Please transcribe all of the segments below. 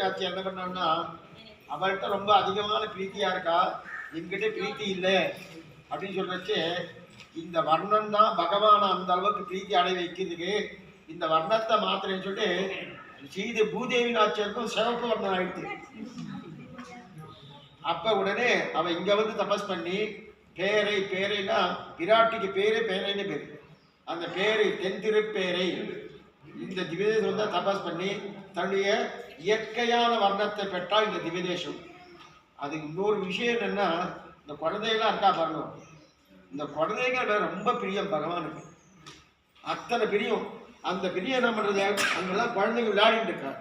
பூதேவி என்ன பண்ணோம்னா அவர்கிட்ட ரொம்ப அதிகமான பிரீத்தியா இருக்கா? என்கிட்ட பிரீத்தி இல்லை. அப்படின்னு சொல்றச்சு இந்த வர்ணம் தான் பகவானை அந்த அளவுக்கு பிரீத்தி அடைய வைக்கிறதுக்கு இந்த வர்ணத்தை மாத்திரன்னு சொல்லிட்டு சீது பூதேவி நாச்சியருக்கும் சிவப்பு வர்ணம் ஆயிடுச்சு. அப்ப உடனே அவ இங்க வந்து தபஸ் பண்ணி பேரை பேரைனா விராட்டிக்கு பேரே பேரைன்னு பேரு. அந்த பேரை தென் திருப்பேரை இந்த திவ்யதேசம் தான் தபஸ் பண்ணி தன்னுடைய இயற்கையான வர்ணத்தை பெற்றால் இந்த திவ்யதேசம் அதுக்கு இன்னொரு விஷயம் என்னென்னா இந்த குழந்தைகள்லாம் இருக்கா பாருங்க. இந்த குழந்தைங்க ரொம்ப பிரியம் பகவானுக்கு. அத்தனை பிரியம். அந்த பிரியம் என்ன பண்ணுறது அங்கெல்லாம் குழந்தைங்க விளையாடிட்டு இருக்கா.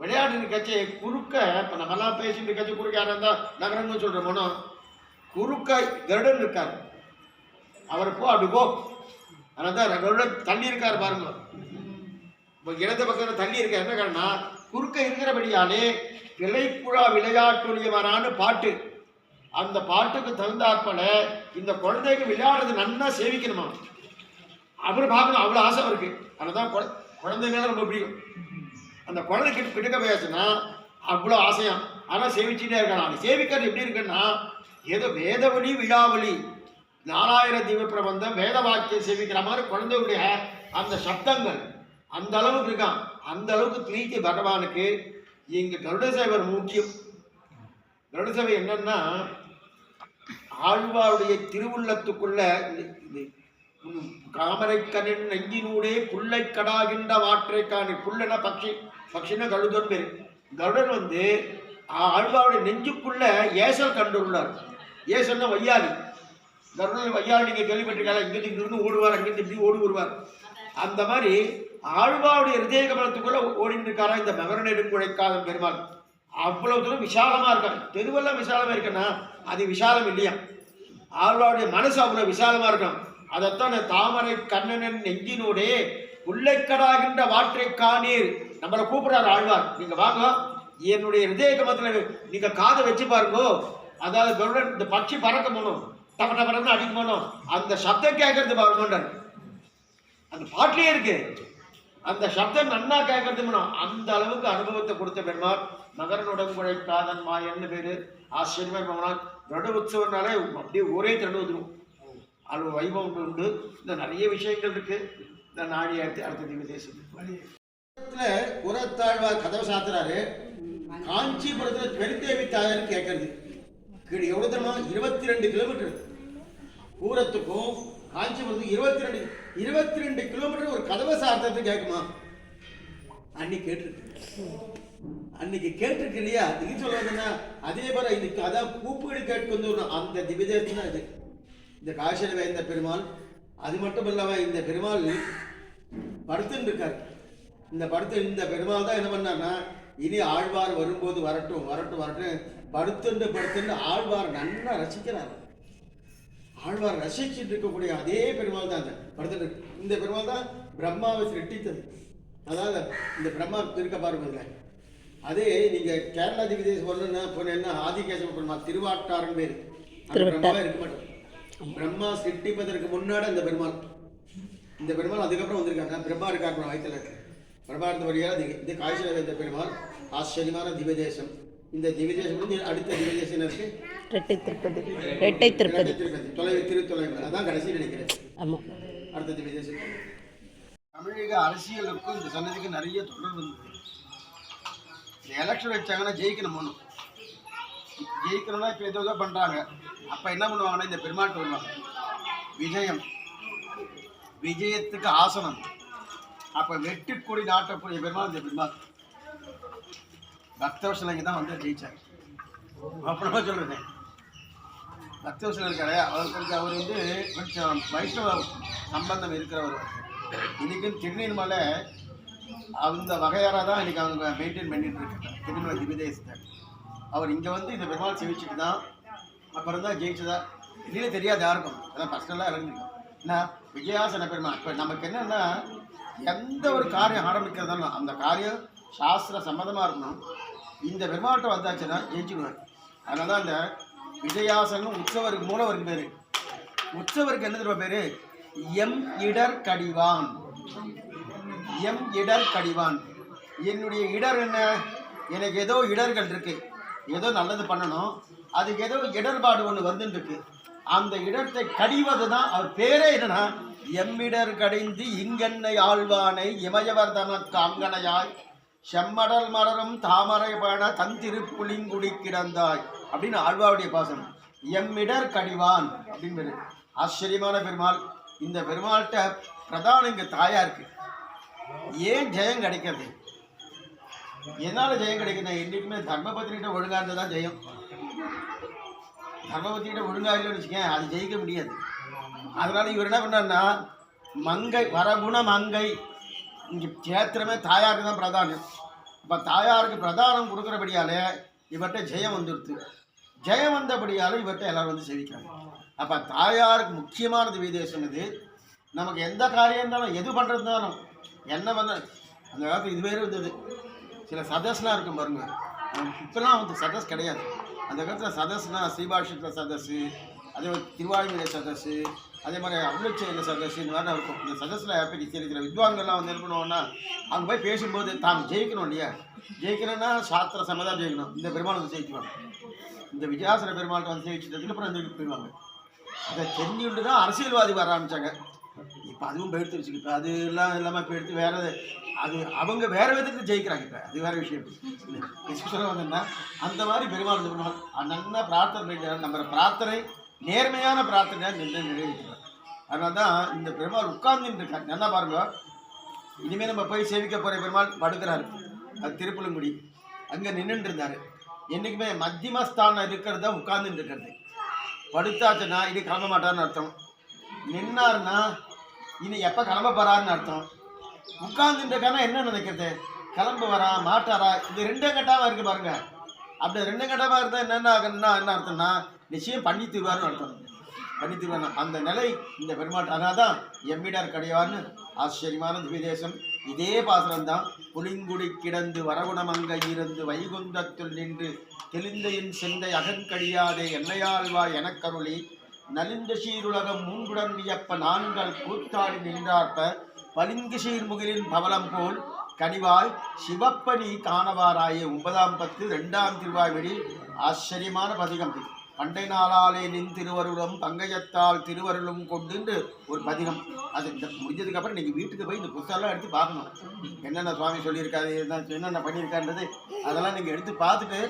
விளையாட்டு கட்சி குறுக்க இப்போ நம்மலாம் பேசிட்டு கட்சி குறுக்க யாராக இருந்தால் நகரம்னு சொல்ற மனம் குறுக்க கருடன் இருக்காரு. அவர் போ அப்படி போ. அதனால தான் கருடன் தள்ளி இருக்கார் பாருங்க. இடது பக்கத்தில் தள்ளி இருக்க என்ன காரணம் குறுக்க இருக்கிறபடியாலே விளைப்புழா விளையாட்டுடையவரான பாட்டு. அந்த பாட்டுக்கு தகுந்தாற்பல இந்த குழந்தைக்கு விளையாடுறது நன்னா சேவிக்கணுமா? அவர் பார்க்கணும் அவ்வளோ ஆசை இருக்கு அதனால தான் குழந்தைங்க ரொம்ப பிடிக்கும். அந்த குழந்தை கிட்ட கிட்டக்க போயாச்சுன்னா அவ்வளோ ஆசையம் ஆனால் சேவிச்சுட்டே இருக்கலாம். அது சேவிக்கிறது எப்படி இருக்குன்னா ஏதோ வேதவழி விழாவளி நாலாயிரம் தீப பிரபந்தம் வேத வாக்கியம் சேவிக்கிற மாதிரி குழந்தையுடைய அந்த சப்தங்கள். அந்த அளவுக்கு இருக்கான். அந்த அளவுக்கு பிரீத்தி பகவானுக்கு இங்க கருட சேவர் முக்கியம். கருட சேவை என்னன்னா ஆழ்வாருடைய திருவுள்ளத்துக்குள்ள காமரைக்கனின் நெஞ்சினூடே புல்லை கடாகின்ற வாற்றை காணி புல்லன பக்ஷி பக்ஷின கழுதன் பேர். கருடன் வந்து ஆழ்வாருடைய நெஞ்சுக்குள்ள ஏசல் கண்டுள்ளார். ஏசல்னா வையாளி கருடன் வையாளி நீங்க கேள்விப்பட்டிருக்காங்க இங்கிருந்து இங்கிருந்து ஓடுவார் அங்கிருந்து இப்படி ஓடி வருவார். அந்த மாதிரி ஆழ்வாருடைய ஹிருதய கமலத்துக்குள்ள ஓடிட்டு இருக்காரா இந்த மகர குழைக்காத பெருமாள்? அவ்வளவு தூரம் விசாலமா இருக்காரு தெருவெல்லாம் விசாலமா இருக்கேன்னா அது விசாலம் இல்லையா? ஆழ்வாருடைய மனசு அவ்வளவு விசாலமா இருக்கும் அதைத்தான் தாமரை கண்ணனன் நெஞ்சினோடே உள்ளைக்கடாகின்ற வாற்றை காணீர் நம்மளை கூப்பிடுறாரு ஆழ்வார். நீங்க வாங்க. என்னுடைய ஹிருதய கமலத்துல நீங்க காதை வச்சு பாருங்கோ. அதாவது கருடன் இந்த பட்சி பறக்க போகணும். டப டபடன்னு அடிக்க போகணும். அந்த சப்தம் கேட்கறது பாருங்கன்றார். அந்த பாட்டிலே இருக்கு. அந்த சப்தம் நன்னா கேட்கறது அந்த அளவுக்கு அனுபவத்தை கொடுத்த பெருமாள் மகரனுடன் குழைக்காதன் மாயன்னு பேரு ஆச்சரியமா இருப்பாங்க நடு உற்சவம்னாலே அப்படியே ஒரே தண்டு வந்துடும் அது வைபவம் உண்டு இந்த நிறைய விஷயங்கள் இருக்கு. இந்த நாடி அடுத்து அடுத்த தேசம் உரத்தாழ்வார் கதவை சாத்துறாரு. காஞ்சிபுரத்துல பெருந்தேவி தாயார் கேட்கறது. எவ்வளவு தெரியுமா? இருபத்தி ரெண்டு கிலோமீட்டர் தூரத்துக்கும் காஞ்சிபுரத்துக்கு இருபத்தி ரெண்டு இருபத்தி ரெண்டு கிலோமீட்டர் ஒரு கதவை சாத்தத்தை கேட்குமா? அன்னைக்கு கேட்டிருக்கு. அன்னைக்கு கேட்டிருக்கு இல்லையா? இது சொல்றதுன்னா அதே போல இதுக்கு அதான் கூப்பிடு கேட்டு வந்து அந்த திவ்யதேசம் தான் இது. இந்த காசியில் வேந்த பெருமாள் அது மட்டும் இல்லாமல் இந்த பெருமாள் படுத்துன்னு இருக்கார். இந்த படுத்து இந்த பெருமாள் தான் என்ன பண்ணார்னா இனி ஆழ்வார் வரும்போது வரட்டும் வரட்டும் வரட்டும் படுத்துண்டு படுத்துண்டு ஆழ்வார் நன்னா ரசிக்கிறார். ஆழ்வார் ரசிச்சுட்டு இருக்கக்கூடிய அதே பெருமாள் தான் இந்த படுத்துட்டு இருக்கு. இந்த பெருமாள் தான் பிரம்மாவை சிருஷ்டித்தது. அதாவது இந்த பிரம்மா இருக்க பாருங்க இதுல. அதே நீங்க கேரளா திவிதேசம் வரணும்னா போனேன்னா ஆதிகேசவ பெருமாள் திருவாட்டாரன் பேரு. அந்த பிரம்மாவே இருக்க மாட்டோம் பிரம்மா சிருஷ்டிப்பதற்கு முன்னாடி அந்த பெருமாள். இந்த பெருமாள் அதுக்கப்புறம் வந்திருக்காங்க பிரம்மா இருக்கார் வயிற்றுல இருக்கு. பிரம்மா இருந்த வழியாக இது காய்ச்சல் இந்த பெருமாள் ஆச்சரியமான திவ்யதேசம். இந்த திவ்யதேசம் வந்து அடுத்த திவ்யதேசம் என்ன இருக்கு? ரெட்டை திருப்பதி ரெட்டை திருப்பதி. ஆமாம் அடுத்த திவ்யதேசம் தமிழக அரசியலுக்கும் இந்த சன்னதிக்கு நிறைய தொடர்பு இருந்தது இந்த எலெக்ஷன் வச்சாங்கன்னா ஜெயிக்கணும் ஜெயிக்கணும்னா இப்போ ஏதோ ஏதோ பண்ணுறாங்க அப்போ என்ன பண்ணுவாங்கன்னா இந்த பெருமாட்டு வருவாங்க. விஜயம். விஜயத்துக்கு ஆசனம். அப்போ வெட்டுக்கொடி நாட்டக்கூடிய பெருமாள் இந்த பெருமாள். பக்தவசலங்க தான் வந்து ஜெயிச்சாங்க அப்புறமா சொல்கிறேன் பக்தவசலம் இருக்காரு அவருக்கு அவர் வந்து கொஞ்சம் வைஷ்ணவ சம்பந்தம் இருக்கிறவர். இன்னைக்கு திருநீர் மலை அந்த வகையாராக தான் இன்னைக்கு அவங்க மெயின்டைன் பண்ணிட்டு இருக்காங்க. திருநெல்வேலி திவ்யதேசத்தை அவர் இங்கே வந்து இந்த பெருமாள் சேவிச்சுட்டு தான் அப்புறம் தான் ஜெயிச்சதா? இல்லையே தெரியாது யாருக்கும். அதான் பர்சனலாக இறங்கிருக்கோம் என்ன விஜயாசன பெருமாள். இப்போ நமக்கு என்னென்னா எந்த ஒரு காரியம் ஆரம்பிக்கிறதாலும் அந்த காரியம் சாஸ்திர சம்மந்தமாக இருக்கணும். இந்த பெருமாட்டம் வந்தாச்சுன்னா ஜெயிச்சுடுவார். அதனால தான் அந்த விஜயாசனம் உற்சவருக்கு மூலவருக்கு பேர் உற்சவருக்கு என்ன தெரியுமா பேர்? எம் இடர் கடிவான். எம் இடர் கடிவான். என்னுடைய இடர் என்ன? எனக்கு ஏதோ இடர்கள் இருக்கு. ஏதோ நல்லது பண்ணணும். அதுக்கு ஏதோ இடர்பாடு ஒன்று வந்துட்டு இருக்கு அந்த இடத்தை கடிவது தான் அவர் பேரே என்னன்னா எம்மிடர் கடைந்து இங்கென்னை ஆழ்வானை இமயவர் தமக்கு அங்கனையாய் செம்மடல் மலரும் தாமரை பண தந்திருப்புலிங்குடி கிடந்தாய். அப்படின்னு ஆழ்வாவுடைய பாசனம். எம்மிடர் கடிவான் அப்படின்னு பேரு. ஆச்சரியமான பெருமாள். இந்த பெருமாள்கிட்ட பிரதானம் இங்க தாயா இருக்கு. ஏன் ஜெயம் கிடைக்கிறது? என்னால் ஜெயம் கிடைக்கிறது என்றைக்குமே தர்மபத்திரிகிட்ட ஒழுங்கா இருந்தா தான் ஜெயம். தர்மபத்திரிகிட்ட ஒழுங்கா இல்லைன்னு வச்சுக்கேன் அது ஜெயிக்க முடியாது. அதனால இவர் என்ன பண்ணாருன்னா மங்கை வரகுண மங்கை. இங்கே கேத்திரமே தாயாருக்கு தான் பிரதானம் இப்போ தாயாருக்கு பிரதானம் கொடுக்குறபடியாலே இவர்கிட்ட ஜெயம் வந்துடுது ஜெயம் வந்தபடியால் இவர்கிட்ட எல்லாரும் வந்து சேவிக்கிறாங்க. அப்போ தாயாருக்கு முக்கியமானது விதேசம் இது நமக்கு எந்த காரியம் இருந்தாலும் எது பண்ணுறதுனாலும் என்ன பண்ண அந்த காலத்தில் இதுவே இருந்தது. சில சதஸ்லாம் இருக்கும் பாருங்க. இப்போலாம் வந்து சதஸ் கிடையாது. அந்த காலத்தில் சதஸ்னா ஸ்ரீபாஷத்தில் சதஸ் அதே மாதிரி திருவாயுமலை சதஸு அதே மாதிரி அருளச்செயல சதஸ்ஸு இந்த மாதிரி இருக்கும். இந்த சதஸில் எப்படி சில வித்வான்கள்லாம் வந்து என்ன பண்ணுவோம்னா அங்கே போய் பேசும்போது தாம் ஜெயிக்கணும் இல்லையா? ஜெயிக்கணும்னா சாஸ்திர சமதான் ஜெயிக்கணும். இந்த பெருமாள் வந்து ஜெயிக்குவாங்க இந்த விஜயாசன பெருமாள் வந்து ஜெயிச்சதுக்கு அப்புறம் இந்த போயிடுவாங்க. அதை தெரிஞ்சுட்டு தான் அரசியல்வாதி வர ஆரம்பித்தாங்க இப்போ அதுவும் போயிடுத்து வச்சுக்கு. இப்போ அது எல்லாம் இல்லாமல் இப்போ எடுத்து வேற அது அவங்க வேறு விதத்தில் ஜெயிக்கிறாங்க இப்போ. அது வேறு விஷயம். எஸ்பெஷலாக வந்தோம்னா அந்த மாதிரி பெருமாள் பெருமாள் நல்லா பிரார்த்தனை நம்ம பிரார்த்தனை நேர்மையான பிரார்த்தனை நின்று நிறைவேற்றுறார் அதனால தான் இந்த பெருமாள் உட்கார்ந்துட்டு இருக்காங்க நல்லா பாருங்க. இனிமேல் நம்ம போய் சேவிக்க போகிற பெருமாள் படுக்கிறாரு. அது திருப்புலங்குடி அங்கே நின்றுட்டு இருந்தாரு. என்றைக்குமே மத்தியமஸ்தானம் இருக்கிறது தான் உட்கார்ந்துட்டு இருக்கிறது. படுத்தாச்சுன்னா இது கிளம்ப மாட்டார்னு அர்த்தம். நின்னார்னா இனி எப்போ கிளம்ப போறாருன்னு அர்த்தம். உட்கார்ந்துட்டு இருக்கானா என்ன நினைக்கிறது? கிளம்ப வரா மாட்டாரா? இது ரெண்டே கட்டாமல் இருக்குது பாருங்க. அப்படி ரெண்டு கட்டமாக இருந்தால் என்னென்ன ஆகுன்னா என்ன அர்த்தம்னா நிச்சயம் பண்ணி தருவார்னு அர்த்தம். பண்ணி தீர்வார் அந்த நிலை இந்த பெருமாள் அதனால தான் எம்மிடார் கிடையான்னு ஆச்சரியமான திவிதேசம் இதே பாசுரம் தான் புலிங்குடி கிடந்து வரகுணமங்க இருந்து வைகுந்தத்துள் நின்று தெளிந்தையின் செந்தை அகங்கடியாதே என்னையாழ்வா எனக்கருளி நலிந்த சீருலகம் மூன்றுடன் வியப்ப நான்கள் கூத்தாடி நின்றார்ப்ப பளிங்கு சீர்முகிலின் பவலம் போல் கனிவாய் சிவப்பனி காணவாராய ஒன்பதாம் பத்து ரெண்டாம் திருவாய்வெளி ஆச்சரியமான பதிகம் இது. பண்டை நாளாலே நின் திருவருளும் தங்கையத்தால் திருவருளும் கொண்டுன்னு ஒரு பதிகம். அது இந்த முடிஞ்சதுக்கு அப்புறம் நீங்கள் வீட்டுக்கு போய் இந்த புத்தகம்லாம் எடுத்து பார்க்கணும். என்னென்ன சுவாமி சொல்லியிருக்காரு என்ன என்னென்ன பண்ணியிருக்காருன்றது அதெல்லாம் நீங்கள் எடுத்து பார்த்துட்டு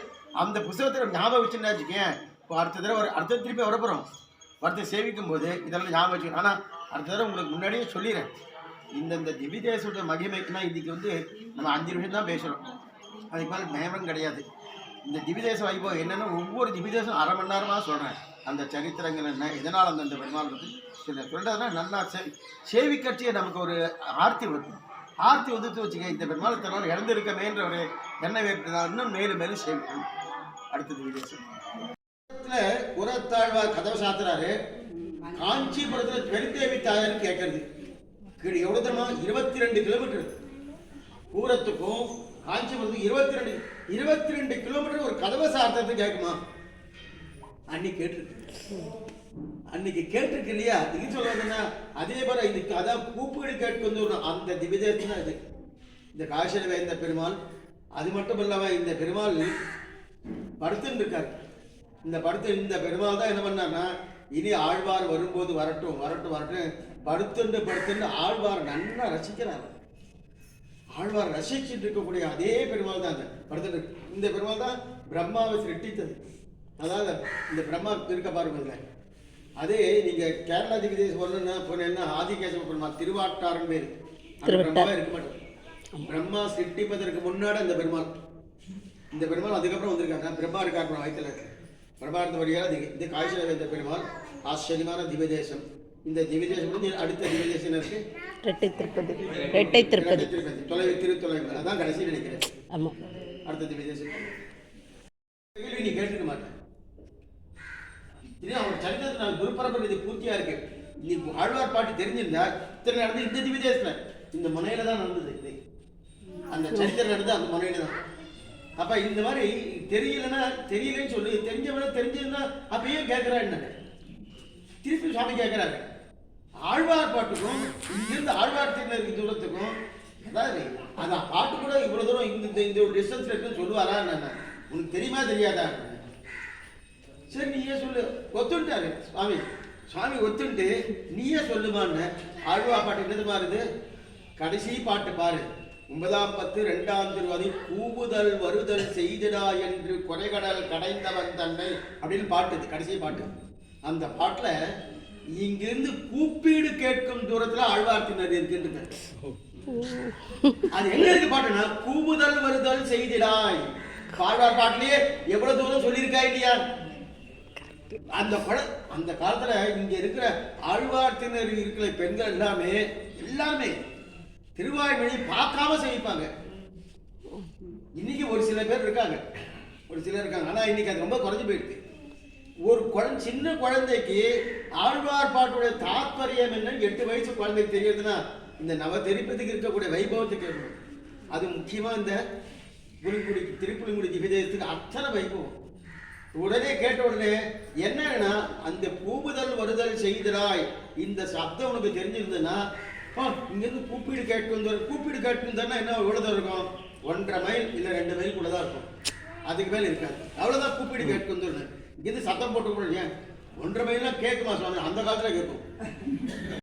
அந்த புத்தகத்தில் ஞாபகம் வச்சுன்னு வச்சுக்கேன் இப்போ அடுத்த தடவை ஒரு அடுத்த திருப்பி வரப்போகிறோம் வரத்தை சேவிக்கும் போது இதெல்லாம் ஞாபகம் வச்சுக்கணும். ஆனால் அடுத்த தடவை உங்களுக்கு முன்னாடியே சொல்லிடுறேன். இந்தந்த இந்த திவிதேசோட மகிமைக்குன்னா இதுக்கு வந்து நம்ம அஞ்சு நிமிஷம் தான் பேசுகிறோம் அதுக்கு மேலே நேரம் கிடையாது. இந்த திவிதேச வைபவம் என்னென்னு ஒவ்வொரு திவிதேசம் அரை மணி நேரமாக சொல்கிறேன் அந்த சரித்திரங்கள் என்ன எதனால் அந்த அந்த பெருமாள் சொல்ல சொல்கிறதுனா நல்லா சே சேவிக்கட்சியை நமக்கு ஒரு ஆர்த்தி வந்து ஆர்த்தி வந்துட்டு வச்சுக்க இந்த பெருமாள் தன்னால் இழந்திருக்கமேன்ற ஒரு எண்ணம் வேறு இன்னும் மேலும் மேலும் சேவிக்கணும் அடுத்த திவிதேசம். உரத்தாழ்வார் கதவை சாத்துறாரு. காஞ்சிபுரத்தில் பெருந்தேவி தாயார் கேட்கறது கீழே எவ்வளோ தெரியுமா? இருபத்தி ரெண்டு கிலோமீட்டர் பூரத்துக்கும் காஞ்சிபுரத்துக்கும் இருபத்தி ரெண்டு இருபத்தி ரெண்டு கிலோமீட்டர் ஒரு கதவை சார்த்தது கேட்குமா? அன்னைக்கு கேட்டிருக்கு. அன்னைக்கு கேட்டிருக்கு இல்லையா? இது சொல்றதுன்னா அதே போல இதுக்கு அதான் கூப்பிடு கேட்க வந்து அந்த திவிதேசம் தான் இது. இந்த காசியில் வேந்த பெருமாள் அது மட்டும் இல்லாம இந்த பெருமாள் படுத்துன்னு இருக்கார். இந்த படுத்து இந்த பெருமாள் தான் என்ன பண்ணார்னா இனி ஆழ்வார் வரும்போது வரட்டும் வரட்டும் வரட்டும் படுத்துண்டு படுத்துண்டு ஆழ்வார் நல்லா ரசிக்கிறார். ஆழ்வார் ரசிச்சுட்டு இருக்கக்கூடிய அதே பெருமாள் தான் அந்த படுத்துட்டு இந்த பெருமாள் தான் பிரம்மாவை சிருஷ்டித்தது. அதாவது இந்த பிரம்மா இருக்க பாருங்க. அதே நீங்க கேரளா திவிதேசம் வரணும்னா போனேன்னா ஆதிகேசவ பெருமாள் திருவாட்டாரன் பேர். பிரம்மாவே இருக்க மாட்டோம் பிரம்மா சிருஷ்டிப்பதற்கு முன்னாடி அந்த பெருமாள். இந்த பெருமாள் அதுக்கப்புறம் வந்திருக்காங்க பிரம்மா இருக்காரு வயிற்றுல பிரம்மா இருந்த வழியாக இந்த காய்ச்சல பெருமாள். ஆச்சரியமான திவ்யதேசம் இந்த திவ்யதேசம் அடுத்த திவ்யதேசம் இருக்கு. ரெட்டை திருப்பதி. ரெட்டை திருப்பதி. தொலைவு திருத்தொலைவு அதான் கடைசி நினைக்கிறேன். ஆமாம் அடுத்த திவ்யதேசம் கேள்வி நீ கேட்டுக்க மாட்டேன். இது அவன் சரித்திரத்தில் நான் குருபரம்பரை இது பூர்த்தியா இருக்கு. நீ ஆழ்வார் பாட்டு தெரிஞ்சிருந்தா இத்தனை நடந்து இந்த திவ்யதேசத்துல இந்த முனையில தான் நடந்தது இது. அந்த சரித்திரம் நடந்தது அந்த முனையில தான். அப்ப இந்த மாதிரி தெரியலன்னா தெரியலன்னு சொல்லி. தெரிஞ்சவன தெரிஞ்சிருந்தா அப்ப ஏன் கேட்கிறா என்ன திருப்பி சுவாமி கேட்கிறாரு ஆழ்வார் பாட்டுக்கும் இங்கிருந்து ஆழ்வார் திருநெருக்கு தூரத்துக்கும் அதாவது அந்த பாட்டு கூட இவ்வளவு தூரம் இந்த இந்த- இந்த ஒரு டிஸ்டன்ஸ்ல இருக்குன்னு சொல்லுவாரா என்ன உனக்கு தெரியுமா தெரியாதா? சரி நீயே சொல்லு. ஒத்துட்டாரு சுவாமி. சுவாமி ஒத்துட்டு நீயே சொல்லுமான்னு ஆழ்வா பாட்டு என்னது மாறுது கடைசி பாட்டு பாரு. ஒன்பதாம் பத்து ரெண்டாம் திருவதி கூவுதல் வருதல் செய்திடா என்று கொலைகடல் கடைந்தவன் தன்னை அப்படின்னு பாட்டு கடைசி பாட்டு. அந்த பாட்டுல இங்கிருந்து கூப்பீடு கேட்கும் தூரத்துல ஆழ்வார்த்தினர் இருக்குன்னு அது எங்க இருக்கு பாட்டுனா கூவுதல் வருதல் செய்திடாய். பாழ்வார் பாட்டிலேயே எவ்வளவு தூரம் சொல்லியிருக்கா இல்லையா? அந்த பட அந்த காலத்துல இங்க இருக்கிற ஆழ்வார்த்தினர் இருக்கிற பெண்கள் எல்லாமே எல்லாமே திருவாய்மொழி பார்க்காம செய்விப்பாங்க. இன்னைக்கு ஒரு சில பேர் இருக்காங்க. ஒரு சிலர் இருக்காங்க. ஆனா இன்னைக்கு அது ரொம்ப குறைஞ்சு போயிடுது. ஒரு குழந்தை சின்ன குழந்தைக்கு ஆழ்வார் பாட்டுடைய தாத்பரியம் என்னன்னு எட்டு வயசு குழந்தைக்கு தெரியுதுன்னா இந்த நவதெரிப்பதுக்கு இருக்கக்கூடிய வைபவத்தை கேட்கணும். அது முக்கியமாக இந்த புலிங்குடி திருப்புலிங்குடி திவிதயத்துக்கு அத்தனை வைபவம். உடனே கேட்ட உடனே என்னன்னா அந்த கூவுதல் வருதல் செய்தராய் இந்த சப்தம் உனக்கு தெரிஞ்சிருந்ததுன்னா இங்கேருந்து கூப்பிடு கேட்டு வந்தார் கூப்பிடு கேட்டு வந்தார்னா என்ன எவ்வளோ தான் இருக்கும்? ஒன்றரை மைல் இல்லை ரெண்டு மைல் கூட தான் இருக்கும். அதுக்கு மேலே இருக்காது. அவ்வளோதான் கூப்பிடு கேட்டு வந்துருந்தேன் இங்கிருந்து சத்தம் போட்டு ஏன்? ஒன்றரை மைல்லாம் கேட்குமா சுவாமி? அந்த காலத்துல கேட்கும்